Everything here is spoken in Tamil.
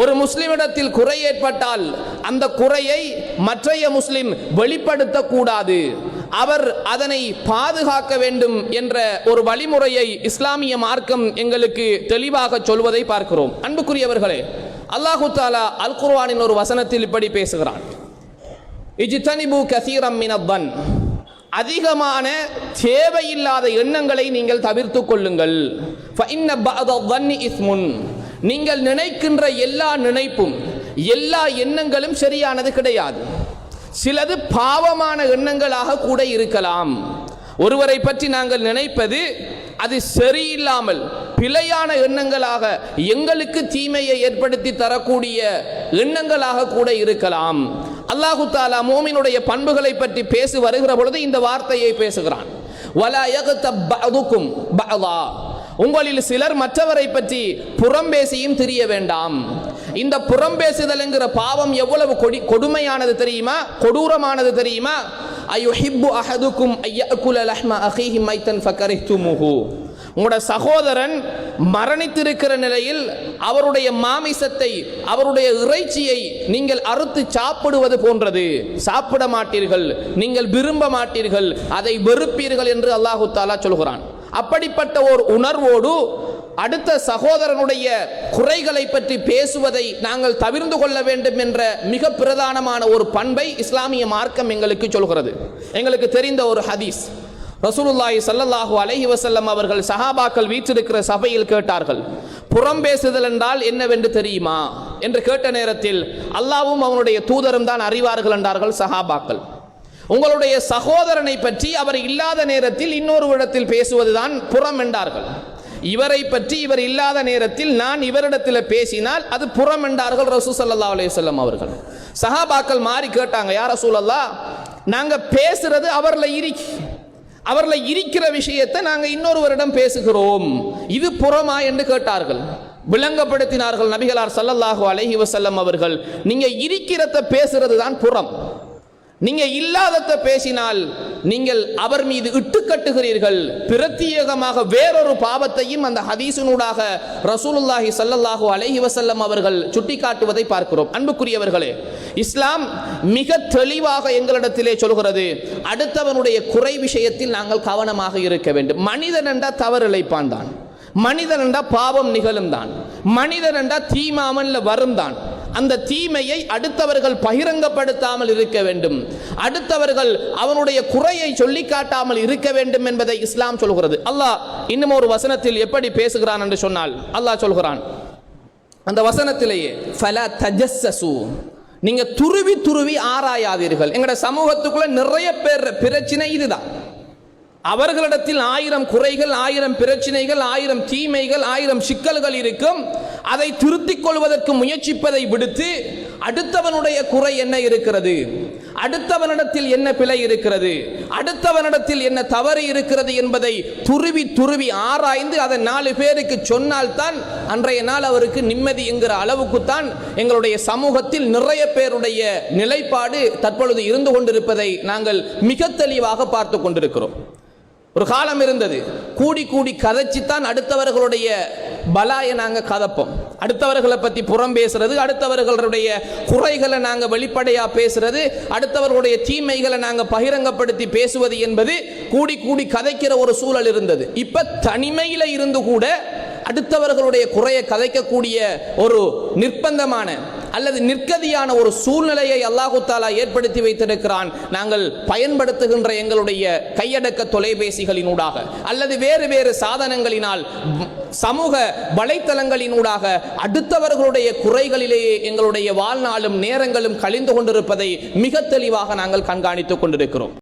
ஒரு முஸ்லிமிடத்தில் குறை ஏற்பட்டால் அந்த குறையை மற்றைய முஸ்லிம் வெளிப்படுத்தக்கூடாது. அவர் அதனை பாதுகாக்க வேண்டும் என்ற ஒரு வழிமுறையை இஸ்லாமிய மார்க்கம் எங்களுக்கு தெளிவாக சொல்வதை பார்க்கிறோம். அன்புக்குரியவர்களே அல்லாஹு தாலா அல் குர்வானின் ஒரு வசனத்தில் இப்படி பேசுகிறான். இஜித்தனிபு கசீரம் மினப்பன் அதிகமான தேவையில்லாத எண்ணங்களை நீங்கள் தவிர்த்து கொள்ளுங்கள். இஸ்முன். நீங்கள் நினைக்கின்ற எல்லா நினைப்பும் எல்லா எண்ணங்களும் சரியானது கிடையாது. சிலது பாவமான எண்ணங்களாக கூட இருக்கலாம். ஒருவரை பற்றி நாங்கள் நினைப்பது அது சரியில்லாமல் பிழையான எண்ணங்களாக எங்களுக்கு தீமையை ஏற்படுத்தி தரக்கூடிய எண்ணங்களாக கூட இருக்கலாம். அல்லாஹு தாலா மோமினுடைய பண்புகளை பற்றி பேசி வருகிற பொழுது இந்த வார்த்தையை பேசுகிறான். வலா யகதப் பஅதுக்கும் பஅதா. உங்களில் சிலர் மற்றவரை பற்றி புறம்பேசியும் தெரிய வேண்டாம். இந்த புறம்பேசுதல் என்கிற பாவம் எவ்வளவு கொடி கொடுமையானது தெரியுமா? கொடூரமானது தெரியுமா? அயுஹிப்பு அஹதுக்கும் ஐயக்குல லஹ்மா அஹிஹி மைத்தன் ஃபக்கரிஹ்துமுஹு உங்களோட சகோதரன் மரணித்திருக்கிற நிலையில் அவருடைய மாமிசத்தை அவருடைய இறைச்சியை நீங்கள் அறுத்து சாப்பிடுவது போன்றது. சாப்பிட மாட்டீர்கள். நீங்கள் விரும்ப மாட்டீர்கள். அதை வெறுப்பீர்கள் என்று அல்லாஹு தாலா சொல்கிறான். அப்படிப்பட்ட ஒரு உணர்வோடு அடுத்த சகோதரனுடைய குறைகளை பற்றி பேசுவதை நாங்கள் தவிர்ந்து கொள்ள வேண்டும் என்ற மிக பிரதானமான ஒரு பண்பை இஸ்லாமிய மார்க்கம் எங்களுக்கு சொல்கிறது. எங்களுக்கு தெரிந்த ஒரு ஹதீஸ். ரசூலுல்லாஹி சல்லல்லாஹு அலைஹி வஸல்லம் அவர்கள் சஹாபாக்கள் வீற்றிருக்கிற சபையில் கேட்டார்கள் புறம் பேசுதல் என்றால் என்னவென்று தெரியுமா? என்று கேட்ட நேரத்தில் அல்லாவும் அவனுடைய தூதரும் தான் அறிவார்கள் என்றார்கள் சஹாபாக்கள். உங்களுடைய சகோதரனை பற்றி அவர் இல்லாத நேரத்தில் இன்னொரு இடத்தில் பேசுவதுதான் புறம் என்றார்கள். இவரை பற்றி இவர் இல்லாத நேரத்தில் நான் இவரிடத்தில் பேசினால் அது புறம் என்றார்கள் ரசூ சல்லா அலையம் அவர்கள். சஹாபாக்கள் மாறி கேட்டாங்க யார் ரசூலல்லா நாங்கள் பேசுறது அவர்ல இருக்கு அவர்ல இருக்கிற விஷயத்தை நாங்கள் இன்னொருவரிடம் பேசுகிறோம். இது புறமா? என்று கேட்டார்கள். விளங்கப்படுத்தினார்கள் நபிகளார் சல்லல்லாஹு அலஹி வசல்லம் அவர்கள் நீங்க இருக்கிறத பேசுறது தான் புறம். நீங்க இல்லாதத பேசினால் நீங்கள் அவர் மீது இட்டு கட்டுகிறீர்கள். பிரத்யேகமாக வேறொரு பாவத்தையும் அந்த ஹதீஸினூடாக ரசூலுல்லாஹி சல்லல்லாஹு அலைஹி வசல்லம் அவர்கள் சுட்டிக்காட்டுவதை பார்க்கிறோம். அன்புக்குரியவர்களே இஸ்லாம் மிக தெளிவாக எங்களிடத்திலே சொல்கிறது. அடுத்தவனுடைய குறை விஷயத்தில் நாங்கள் கவனமாக இருக்க வேண்டும். மனிதன் என்றால் தவறு இழைப்பான் தான். மனிதன் என்றால் பாவம் நிகழும் தான். மனிதன் என்றால் தீமாமன்ல வரும் தான். அந்த தீமையை அடுத்தவர்கள் பகிரங்கப்படுத்தாமல் இருக்க வேண்டும். அடுத்தவர்கள் அவனுடைய குறையை சொல்லி காட்டாமல் இருக்க வேண்டும் என்பதை இஸ்லாம் சொல்கிறது. அல்லாஹ் இன்னும் ஒரு வசனத்தில் எப்படி பேசுகிறான் என்று சொன்னால் அல்லாஹ் சொல்கிறான். அந்த வசனத்திலேயே ஃபல தஜஸ்ஸசு. நீங்க துருவி துருவி ஆராயாதீர்கள். எங்களோட சமூகத்துக்குள்ள நிறைய பேர் பிரச்சனை இதுதான். அவர்களிடத்தில் ஆயிரம் குறைகள் ஆயிரம் பிரச்சனைகள் ஆயிரம் தீமைகள் ஆயிரம் சிக்கல்கள் இருக்கும். அதை திருத்திக் கொள்வதற்கு முயற்சிப்பதை விடுத்து அடுத்தவனுடைய குறை என்ன இருக்கிறது? அடுத்தவனிடத்தில் என்ன பிழை இருக்கிறது? அடுத்தவனிடத்தில் என்ன தவறு இருக்கிறது என்பதை துருவி துருவி ஆராய்ந்து அதை நாலு பேருக்கு சொன்னால்தான் அன்றைய நாள் அவருக்கு நிம்மதி என்கிற அளவுக்குத்தான் எங்களுடைய சமூகத்தில் நிறைய பேருடைய நிலைப்பாடு தற்பொழுது இருந்து கொண்டிருப்பதை நாங்கள் மிக தெளிவாக பார்த்து கொண்டிருக்கிறோம். ஒரு காலம் இருந்தது. கூடி கூடி கதைச்சித்தான் அடுத்தவர்களுடைய பலாயை நாங்கள் கதப்போம். அடுத்தவர்களை பற்றி புறம் பேசுறது அடுத்தவர்களுடைய குறைகளை நாங்கள் வெளிப்படையாக பேசுறது அடுத்தவர்களுடைய தீமைகளை நாங்கள் பகிரங்கப்படுத்தி பேசுவது என்பது கூடி கூடி கதைக்கிற ஒரு சூழல் இருந்தது. இப்போ தனிமையில் இருந்து கூட அடுத்தவர்களுடைய குறையை கதைக்கக்கூடிய ஒரு நிர்பந்தமான அல்லது நிற்கதியான ஒரு சூழ்நிலையை அல்லாஹு தாலா ஏற்படுத்தி வைத்திருக்கிறான். நாங்கள் பயன்படுத்துகின்ற எங்களுடைய கையடக்க தொலைபேசிகளினூடாக அல்லது வேறு வேறு சாதனங்களினால் சமூக வலைத்தளங்களினூடாக அடுத்தவர்களுடைய குறைகளிலேயே எங்களுடைய வாழ்நாளும் நேரங்களும் கழிந்து கொண்டிருப்பதை மிக தெளிவாக நாங்கள் கண்காணித்துக் கொண்டிருக்கிறோம்.